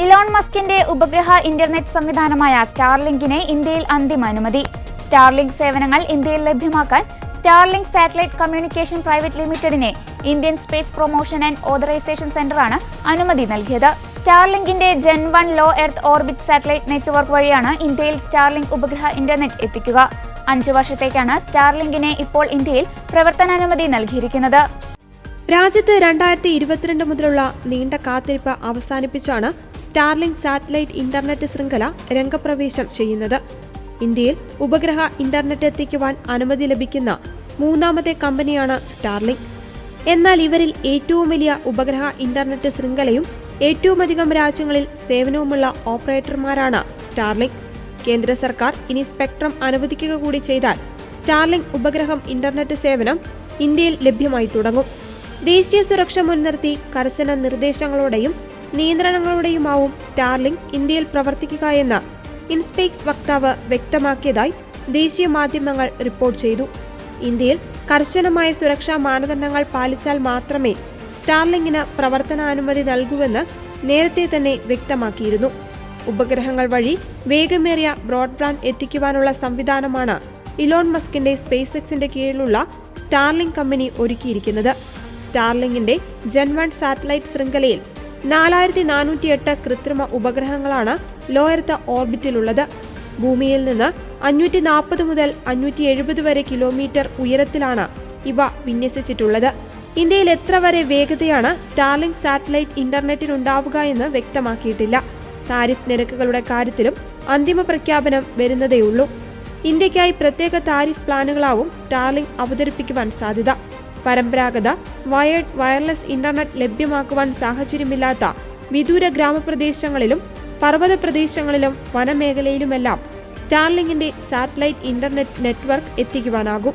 Elon മസ്കിന്റെ ഉപഗ്രഹ internet സംവിധാനമായ സ്റ്റാർലിങ്കിനെ ഇന്ത്യയിൽ അന്തിമ അനുമതി. സ്റ്റാർലിങ്ക് സേവനങ്ങൾ ഇന്ത്യയിൽ ലഭ്യമാക്കാൻ Starlink satellite communication private ലിമിറ്റഡിനെ Indian space promotion and authorisation സെന്ററാണ് അനുമതി നൽകിയത്. സ്റ്റാർലിങ്കിന്റെ gen one low earth orbit satellite network വഴിയാണ് ഇന്ത്യയിൽ സ്റ്റാർലിങ്ക് ഉപഗ്രഹ ഇന്റർനെറ്റ് എത്തിക്കുക. അഞ്ചു വർഷത്തേക്കാണ് സ്റ്റാർലിങ്കിനെ ഇപ്പോൾ ഇന്ത്യയിൽ പ്രവർത്തനാനുമതി നൽകിയിരിക്കുന്നത്. രാജ്യത്ത് രണ്ടായിരത്തി ഇരുപത്തിരണ്ട് മുതലുള്ള നീണ്ട കാത്തിരിപ്പ് അവസാനിപ്പിച്ചാണ് സ്റ്റാർലിങ്ക് സാറ്റലൈറ്റ് ഇന്റർനെറ്റ് ശൃംഖല രംഗപ്രവേശം ചെയ്യുന്നത്. ഇന്ത്യയിൽ ഉപഗ്രഹ ഇന്റർനെറ്റ് എത്തിക്കുവാൻ അനുമതി ലഭിക്കുന്ന മൂന്നാമത്തെ കമ്പനിയാണ് സ്റ്റാർലിങ്ക്. എന്നാൽ ഇവരിൽ ഏറ്റവും വലിയ ഉപഗ്രഹ ഇന്റർനെറ്റ് ശൃംഖലയും ഏറ്റവുമധികം രാജ്യങ്ങളിൽ സേവനവുമുള്ള ഓപ്പറേറ്റർമാരാണ് സ്റ്റാർലിങ്ക്. കേന്ദ്ര സർക്കാർ ഇനി സ്പെക്ട്രം അനുവദിക്കുക കൂടി ചെയ്താൽ സ്റ്റാർലിങ്ക് ഉപഗ്രഹം ഇന്റർനെറ്റ് സേവനം ഇന്ത്യയിൽ ലഭ്യമായി തുടങ്ങും. ദേശീയ സുരക്ഷ മുൻനിർത്തി കർശന നിർദ്ദേശങ്ങളോടെയും നിയന്ത്രണങ്ങളോടെയുമാവും സ്റ്റാർലിംഗ് ഇന്ത്യയിൽ പ്രവർത്തിക്കുക എന്ന് ഇൻസ്പെക്സ് വക്താവ് വ്യക്തമാക്കിയതായി ദേശീയ മാധ്യമങ്ങൾ റിപ്പോർട്ട് ചെയ്തു. ഇന്ത്യയിൽ കർശനമായ സുരക്ഷാ മാനദണ്ഡങ്ങൾ പാലിച്ചാൽ മാത്രമേ സ്റ്റാർലിംഗിന് പ്രവർത്തനാനുമതി നൽകൂവെന്ന് നേരത്തെ തന്നെ വ്യക്തമാക്കിയിരുന്നു. ഉപഗ്രഹങ്ങൾ വഴി വേഗമേറിയ ബ്രോഡ്ബാൻഡ് എത്തിക്കുവാനുള്ള സംവിധാനമാണ് ഇലോൺ മസ്കിന്റെ സ്പേസ് എക്സിന്റെ കീഴിലുള്ള സ്റ്റാർലിംഗ് കമ്പനി ഒരുക്കിയിരിക്കുന്നത്. സ്റ്റാർലിങ്കിന്റെ ജൻവൺ സാറ്റലൈറ്റ് ശൃംഖലയിൽ നാലായിരത്തി നാനൂറ്റിയെട്ട് കൃത്രിമ ഉപഗ്രഹങ്ങളാണ് ലോ എർത്ത് ഓർബിറ്റിലുള്ളത്. ഭൂമിയിൽ നിന്ന് അഞ്ഞൂറ്റി നാൽപ്പത് മുതൽ അഞ്ഞൂറ്റി എഴുപത് വരെ കിലോമീറ്റർ ഉയരത്തിലാണ് ഇവ വിന്യസിച്ചിട്ടുള്ളത്. ഇന്ത്യയിൽ എത്ര വരെ വേഗതയാണ് സ്റ്റാർലിംഗ് സാറ്റലൈറ്റ് ഇന്റർനെറ്റിൽ ഉണ്ടാവുക എന്ന് വ്യക്തമാക്കിയിട്ടില്ല. താരിഫ് നിരക്കുകളുടെ കാര്യത്തിലും അന്തിമ പ്രഖ്യാപനം വരുന്നതേയുള്ളൂ. ഇന്ത്യയ്ക്കായി പ്രത്യേക താരിഫ് പ്ലാനുകളാവും സ്റ്റാർലിംഗ് അവതരിപ്പിക്കുവാൻ സാധ്യത. പരമ്പരാഗത വയർഡ് വയർലെസ് ഇന്റർനെറ്റ് ലഭ്യമാക്കുവാൻ സാഹചര്യമില്ലാത്ത വിദൂര ഗ്രാമപ്രദേശങ്ങളിലും പർവത പ്രദേശങ്ങളിലും വനമേഖലയിലുമെല്ലാം സ്റ്റാർലിങ്ങിന്റെ സാറ്റലൈറ്റ് ഇന്റർനെറ്റ് നെറ്റ്വർക്ക് എത്തിക്കുവാനാകും.